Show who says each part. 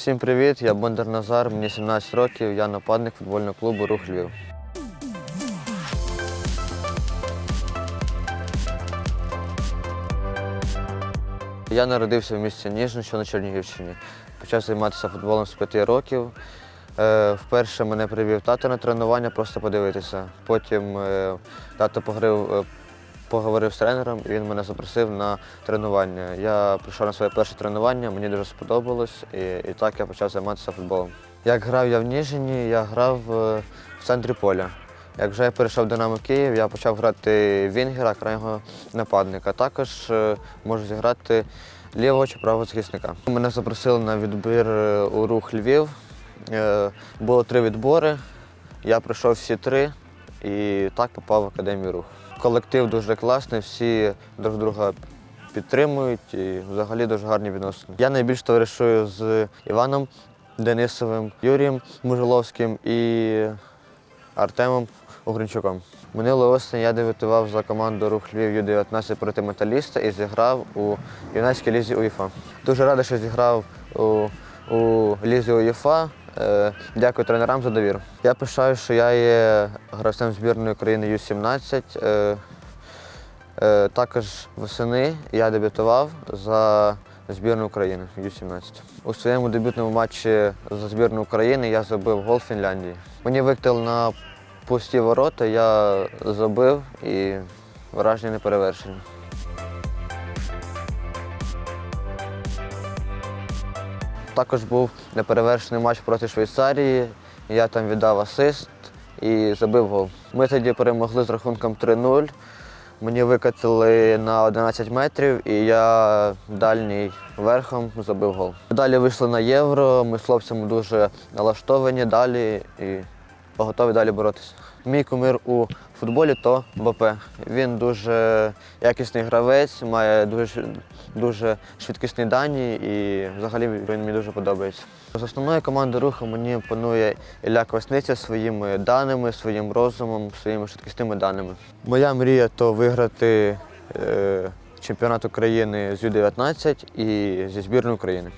Speaker 1: Всім привіт, я Бондар Назар, мені 17 років, я нападник футбольного клубу Рух Львів. Я народився в місті Ніжин, що на Чернігівщині. Почав займатися футболом з 5 років. Е, Вперше мене привів тато на тренування, просто подивитися. Потім е, тато погрив, е, поговорив з тренером, і він мене запросив на тренування. Я прийшов на своє перше тренування, мені дуже сподобалось, і, і так я почав займатися футболом. Як грав я в Ніжині, я грав е, в центрі поля. Як вже я перейшов в Динамо Київ, я почав грати Вінгера, крайнього нападника. Також е, можу зіграти лівого чи правого захисника. Мене запросили на відбір е, у рух Львів. Було три відбори. Я пройшов всі три і так попав в академію рух. Колектив дуже класний, всі друг друга підтримують і взагалі дуже гарні відносини. Я найбільш товаришую з Іваном Денисовим, Юрієм Мужиловським і Артемом Угринчуком. Минулої осені я дебютував за команду Рух Львів Ю-19 проти металіста і зіграв у юнацькій лізі УЄФА. Дуже радий, що зіграв у, у лізі УЄФА. Е, Дякую тренерам за довіру. Я пишаю, що я є гравцем збірної України Ю-17. Е, е, Також восени я дебютував за збірну України Ю-17. У своєму дебютному матчі за збірну України я забив гол Фінляндії. Мені викликали на пусті ворота, я забив і враження не перевершені. Також був неперевершений матч проти Швейцарії. Я там віддав асист і забив гол. Ми тоді перемогли з рахунком 3-0. Мені викатили на 11 метрів і я дальній верхом забив гол. Далі вийшли на євро, ми з хлопцями дуже налаштовані далі і готові далі боротися. Мій кумир у футболі то БП. Він дуже якісний гравець, має дуже, дуже швидкісні дані і взагалі він мені дуже подобається. З основної команди руху мені імпонує Ілля Квасниця своїми даними, своїм розумом, своїми швидкісними даними. Моя мрія то виграти е, чемпіонат України з Ю-19 і зі збірної України.